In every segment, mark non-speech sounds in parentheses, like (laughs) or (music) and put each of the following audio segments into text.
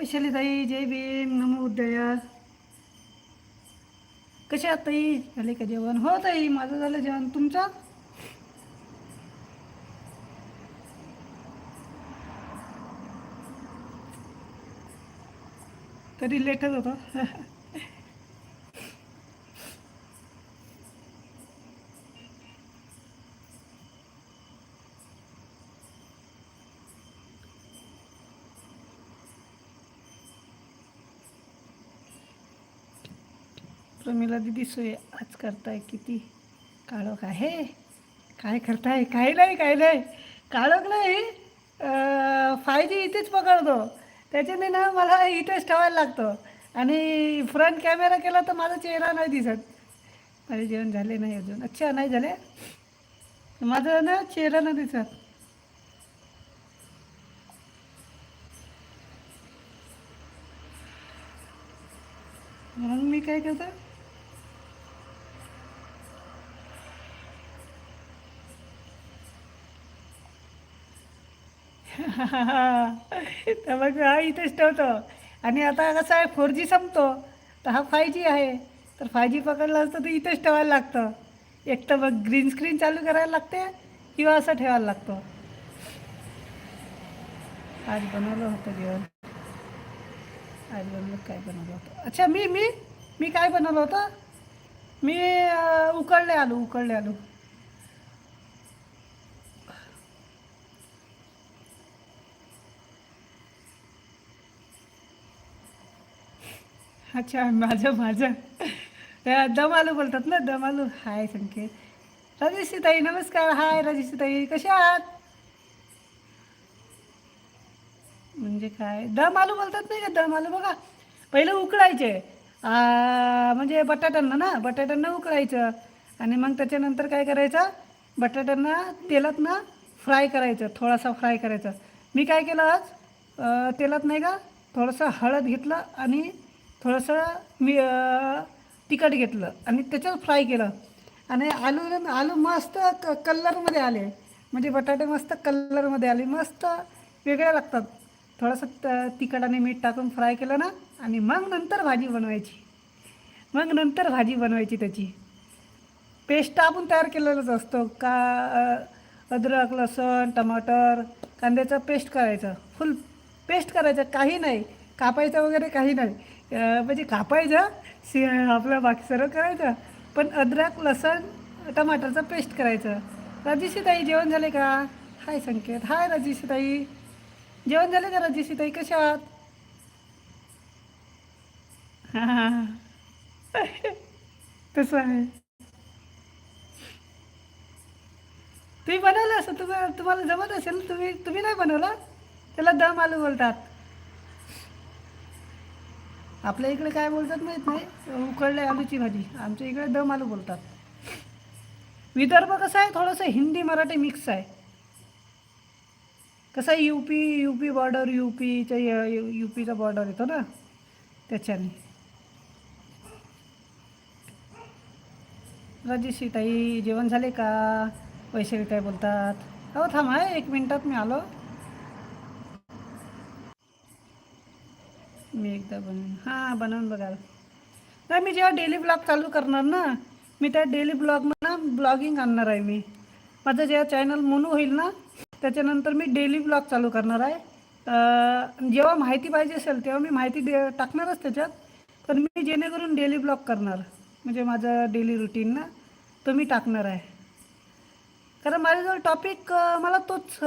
वैशालीताई जय भीम नमो उदया. कशा आहात ताई? झाले का जेवण? हो ताई माझं झालं जेवण. तुमचं? तरी लेटच होतं. (laughs) प्रमिला दिदी सोय आज करताय किती काळोख आहे. काय करताय? काही नाही काही नाही. काळोख नाही. फाय जी इथेच पकडतो. त्याच्याने ना मला इथेच ठेवायला लागतं. आणि फ्रंट कॅमेरा केला तर माझा चेहरा नाही दिसत. माझे जेवण झाले नाही अजून. अच्छा नाही झाले. माझं ना चेहरा नाही दिसत. म्हणून मी काय करतो? तर मग हा इथेच ठेवतो. आणि आता कसं आहे फोर जी संपतो. तर हा फाय जी आहे. तर फाय जी पकडलं असतं तर इथेच ठेवायला लागतं. एक तर मग ग्रीन स्क्रीन चालू करायला लागते किंवा असं ठेवायला लागतं. आज बनवलं होतं जेवण. आज बनवलं काय बनवलं होतं? अच्छा मी मी मी काय बनवलं होतं? मी उकळले आलू उकळले आलू. अच्छा माझं माझं. त्या दम आलू बोलतात ना दम आलू हाय संकेत. राजेशीताई नमस्कार. हाय राजेशीताई कशा आहात? म्हणजे काय? दम आलू बोलतात नाही का? दम आलू बघा. पहिलं उकळायचे. म्हणजे बटाट्यांना ना बटाट्यांना उकळायचं. आणि मग त्याच्यानंतर काय करायचं? बटाट्यांना तेलात ना फ्राय करायचं. थोडासा फ्राय करायचं. मी काय केलं आज? तेलात नाही का? थोडंसं हळद घेतलं आणि थोडंसं मी तिखट घेतलं आणि त्याच्यावर फ्राय केलं. आणि आलू आलू मस्त क कलरमध्ये आले. म्हणजे बटाटे मस्त कलरमध्ये आले. मस्त वेगळ्या लागतात. थोडंसं त तिखट आणि मीठ टाकून फ्राय केलं ना आणि मग नंतर भाजी बनवायची. मग नंतर भाजी बनवायची त्याची. पेस्ट आपण तयार केलेलाच असतो. का अद्रक लसूण टमाटर कांद्याचं पेस्ट करायचं. फुल पेस्ट करायचं. काही नाही. कापायचं वगैरे काही नाही. म्हणजे कापायचं सि आपलं बाकी सर्व करायचं पण अद्रक लसूण टमाटरचं पेस्ट करायचं. राजेशी ताई जेवण झाले का? हाय संकेत. हाय राजेशी ताई जेवण झाले का राजेशी ताई कशा आहात? हां (laughs) हां तसं आहे. तुम्ही बनवलं असं? तुम्ही तुम्हाला जमत असेल तुम्ही तुम्ही नाही बनवलं? त्याला दम आलू बोलतात. आपल्या इकडे काय बोलतात माहीत नाही. उकळले आलूची भाजी. आमच्या इकडे दम आलू बोलतात. विदर्भ कसं आहे? थोडंसं हिंदी मराठी मिक्स आहे. कसं आहे? U P U P border U पीच्या यू पीचा बॉर्डर येतो ना? त्याच्याने. राजेशी ताई जेवण झाले का? पैसे काय बोलतात. हो थांब आहे एक मिनटात मी आलो. मी एकदा बनवून हां बनवून बघाल नाही मी जेव्हा डेली ब्लॉग चालू करणार ना मी त्या डेली ब्लॉग ना ब्लॉगिंग आणणार आहे मी. माझं जेव्हा चॅनल मोनू होईल ना त्याच्यानंतर मी डेली ब्लॉग चालू करणार आहे. जेव्हा माहिती पाहिजे असेल तेव्हा मी माहिती दे टाकणारच त्याच्यात. पण मी जेणेकरून डेली ब्लॉग करणार. म्हणजे माझं डेली रुटीन ना तो मी टाकणार आहे. कारण माझ्याजवळ टॉपिक मला तोच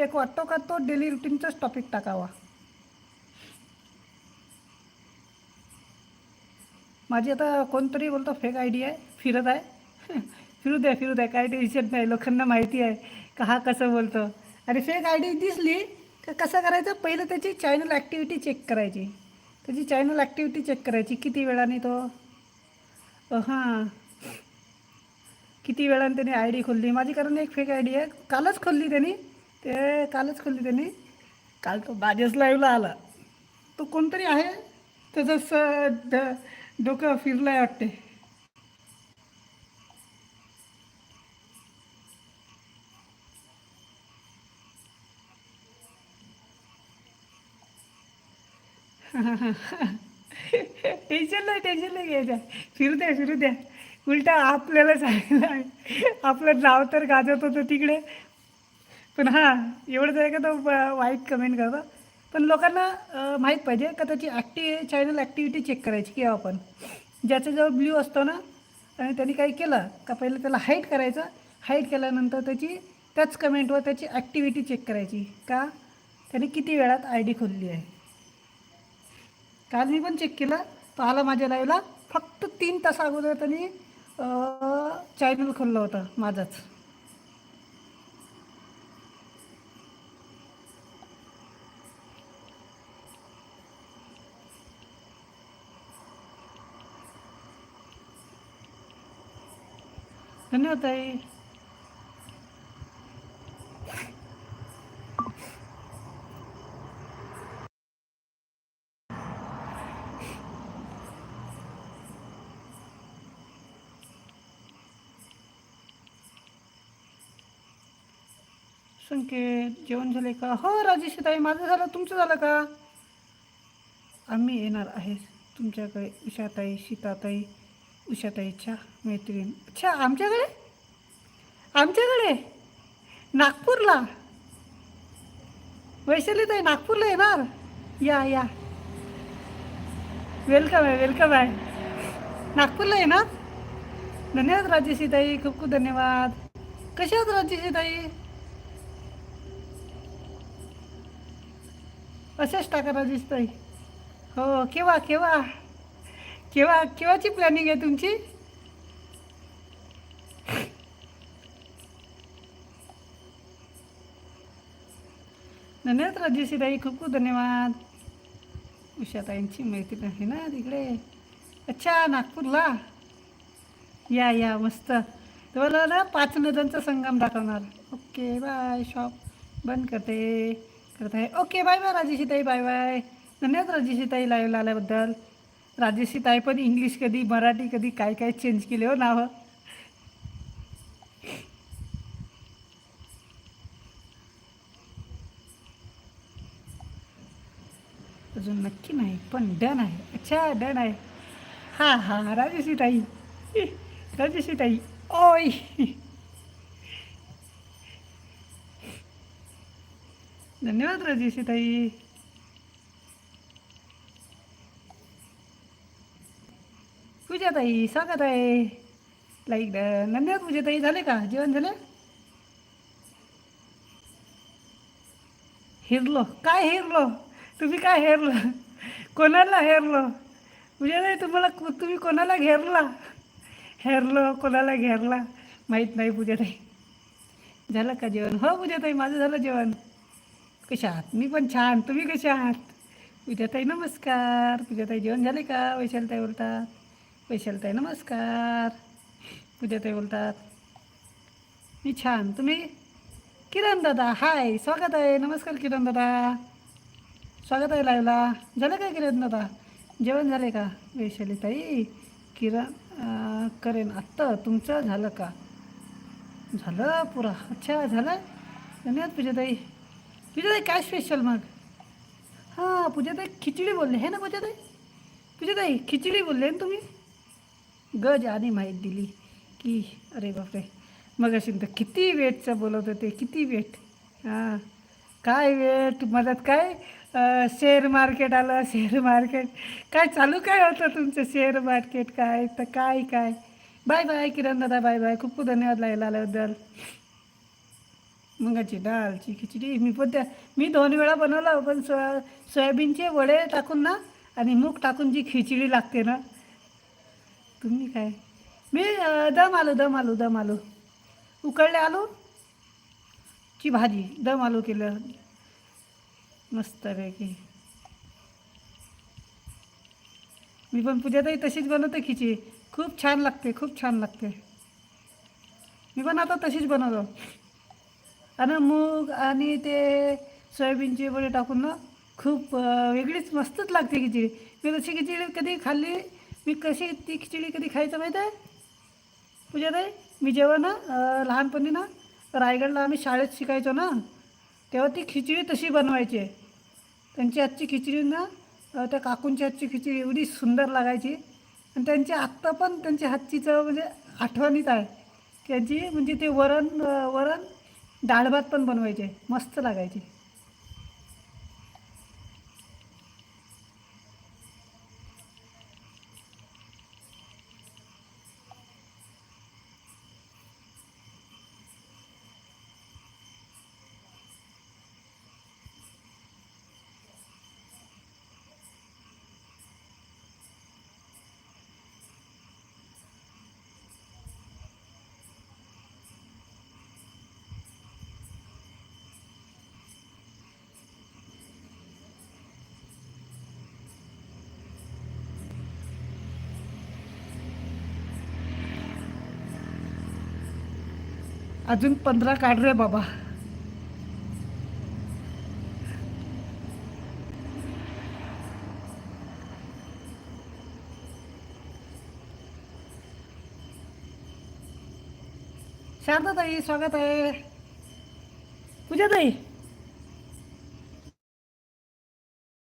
एक वाटतो का तो डेली रुटीनचाच टॉपिक टाकावा. माझी आता कोणतरी बोलतो फेक आय डी आहे फिरत आहे. (laughs) फिरू द्या फिरू द्या काय टेन्शन नाही लोकांना माहिती आहे का हा कसं बोलतो. आणि फेक आय डी दिसली का कसं करायचं? पहिलं त्याची चॅनल ॲक्टिव्हिटी चेक करायची. त्याची चॅनल ॲक्टिव्हिटी चेक करायची. किती वेळाने तो हां. किती वेळाने त्याने आय डी खोलली? माझी कारण एक फेक आय डी आहे. कालच खोलली त्यांनी. ते कालच खोलली त्यांनी. काल तो बाजेस लाईव्हला आला. तो कोणतरी आहे? त्याचं स डोकं फिरलं आहे वाटते टेन्शन नाही टेन्शन नाही घ्यायचं. फिरू द्या फिरू द्या. उलटा आपल्याला सांगितलं आहे. आपलं नाव तर गाजत होतं तिकडे. पण हां एवढंच आहे का तो वाईट कमेंट करतो पण लोकांना माहीत पाहिजे का त्याची ॲक्टि चॅनल ॲक्टिव्हिटी चेक करायची किंवा आपण. ज्याच्याजवळ ब्ल्यू असतो ना आणि त्यांनी काही केलं का पहिलं त्याला हाईट करायचं. हाईट केल्यानंतर त्याची त्याच कमेंटवर त्याची ॲक्टिव्हिटी चेक करायची. का? त्याने किती वेळात आय डी खोलली आहे. काल मी पण चेक केलं. तो आला माझ्या लाईव्हला फक्त तीन तास अगोदर त्यांनी चॅनल खोललं होतं माझंच. धन्यवाद ताई. संकेत जेवण झाले का? हो राजेश ताई माझं झालं. तुमचं झालं का? आम्ही येणार आहे. तुमच्याकडे उषाताई सीताताई उषाताईच्या मैत्रीण. अच्छा आमच्याकडे? आमच्याकडे? नागपूरला? वैशालीताई नागपूरला येणार? या या. वेलकम आहे वेलकम आहे. नागपूरला येणार? धन्यवाद राजेशीताई खूप खूप धन्यवाद. कशा आहात राजेशीताई? असेच टाका राजेशताई. हो केव्हा केव्हा? केव्हा केव्हाची प्लॅनिंग आहे तुमची? धन्यवाद राजेशीताई खूप खूप धन्यवाद. उषाताईंची माहिती नाही ना तिकडे? अच्छा नागपूरला? या या मस्त. तुम्हाला ना पाच नद्यांचा संगम दाखवणार. Okay bye. शॉप बंद करते करत. आहे ओके बाय बाय राजेशीताई बाय बाय. धन्यवाद राजेशीताई लाईव्हला आल्याबद्दल. राजेशी ताई पण इंग्लिश कधी मराठी कधी काय काय चेंज केले हो नावं? अजून नक्की नाही पण डन आहे. अच्छा डन आहे. हां हां राजेशी ताई. ओय! धन्यवाद राजेशीताई ताई? स्वागत आहे लाईक नंद्या तुझे ताई झाले का? जेवण झालं? हिरलो. काय हिरलो? तुम्ही काय हेरलं? कोणाला हेरलो? पूजाताई तुम्हाला तुम्ही कोणाला घेरला? हेरलो कोणाला घेरला? माहीत नाही पूजाताई झालं का जेवण? हो पूजाताई माझं झालं जेवण. कशा आहात? मी पण छान. तुम्ही कशा आहात? पूजाताई नमस्कार. पूजाताई जेवण झाले का? वैशालताई बोलतात. वैशालताई नमस्कार. पूजाताई बोलतात मी छान तुम्ही? किरण दादा हाय स्वागत आहे नमस्कार किरण दादा. स्वागत आहे लाईव्हला. झालं का किरण दादा? जेवण झाले का? वैशालीताई किरण करेन आत्ता तुमचं झालं का? झालं पुरा. अच्छा झालं? धन्यवाद पूजाताई पूजाताई काय स्पेशल मग? हां पूजाताई खिचडी बोलले. हे ना पूजाताई पूजाताई खिचडी बोलले ना तुम्ही? गज आणि माहीत दिली की अरे बापरे. मग अशी तर किती वेटचं बोलत होते किती वेट? हां. काय वेट? मदत काय? शेअर मार्केट आलं शेअर मार्केट. काय चालू काय होतं तुमचं? शेअर मार्केट काय? तर काय काय? बाय बाय किरण दादा बाय बाय. खूप खूप धन्यवाद लायला आल्याबद्दल. मुगाची डाळची खिचडी. मी पण त्या मी दोन वेळा बनवला पण सोया सोयाबीनचे वडे टाकून ना आणि मूग टाकून जी खिचडी लागते ना तुम्ही काय? मी दम आलू दम आलू दम आलू. उकळले आलू. ची भाजी दम आलू केलं. मस्तपैकी मी पण पूजाताई तशीच बनवते खिची. खूप छान लागते खूप छान लागते. मी पण आता तशीच बनवतो. आणि मूग आणि ते सोयाबीनचे वडे टाकून ना खूप वेगळीच मस्तच लागते खिचडी मी तशी खिचडी कधी खाल्ली मी कशी ती खिचडी कधी खायचं माहीत आहे? पूजा ताई मी जेव्हा ना लहानपणी ना रायगडला आम्ही शाळेत शिकायचो ना तेव्हा ती खिचडी तशी बनवायची त्यांची आजची खिचडी ना त्या काकूंची हातची खिचडी एवढी सुंदर लागायची. आणि त्यांची आत्ता पण त्यांची हातचीचं म्हणजे आठवणीत आहे. त्यांची म्हणजे ते वरण वरण डाळभात पण बनवायचे मस्त लागायची. अजून पंधरा काढ रे बाबा. शारदा ताई स्वागत आहे. पूजा ताई